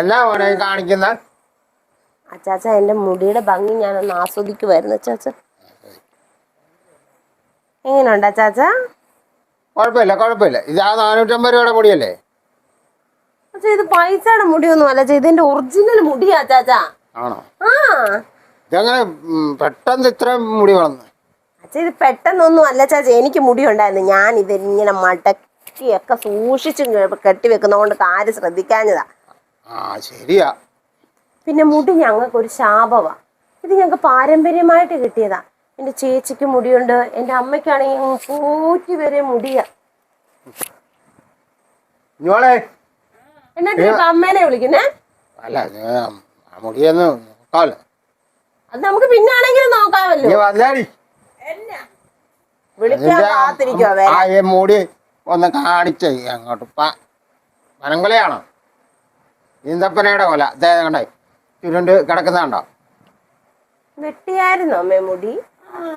എന്നാ കാണിക്കുന്ന? അച്ചാച്ച എന്റെ മുടിയുടെ ഭംഗി ഞാനൊന്ന് ആസ്വദിക്കുമായിരുന്നു അച്ചാച്ച. എങ്ങനെയുണ്ട് അച്ചാച്ച? കുഴപ്പമില്ല കുഴപ്പമില്ല ആ നാനൂറ്റമ്പത് രൂപയുടെ മുടിയല്ലേ? അച്ഛാ ഇത് പൈസയുടെ മുടിയൊന്നും അല്ല ഇതിന്റെ ഒറിജിനൽ മുടിയാ അച്ചാച്ച. ആണോ? ആ. ഇതെങ്ങനെ പെട്ടെന്ന് ഇത്ര മുടി വളർന്നു? അച്ഛാ ഇത് പെട്ടെന്നൊന്നും അല്ല ചാച്ച എനിക്ക് മുടി ഉണ്ടായിരുന്നു. ഞാൻ ഇതിങ്ങനെ മടക്കിയൊക്കെ സൂക്ഷിച്ച് കെട്ടി വെക്കുന്നതുകൊണ്ട് കാര്യം ശ്രദ്ധിക്കാഞ്ഞതാ. ആ ശരിയാ. പിന്നെ മുടി ഞങ്ങൾക്ക് ഒരു ശാപമാ ഇത് ഞങ്ങൾക്ക് പാരമ്പര്യമായിട്ട് കിട്ടിയതാ. എന്റെ ചേച്ചിക്ക് മുടിയുണ്ട് എന്റെ അമ്മയ്ക്കാണെങ്കിൽ കൂറ്റി വരെ മുടിയാ. എന്നിട്ട് അമ്മേനെ വിളിക്കുന്നേ? അല്ല മുടിയൊന്ന് നോക്കാമല്ലോ അത് നമുക്ക് പിന്നാണെങ്കിലും നോക്കാമല്ലോ. വിളിക്കാൻ കാത്തിരിക്കുവാ മുടി ഒന്ന് കാണിച്ചേ അങ്ങോട്ട്. പ വനംകൊലയാണോ ഈന്തപ്പനയുടെ കൊല. അതേ കണ്ടേ ചുരുണ്ട് കിടക്കുന്ന കണ്ടോ വെട്ടിയായിരുന്നോ അമ്മേ മുടി?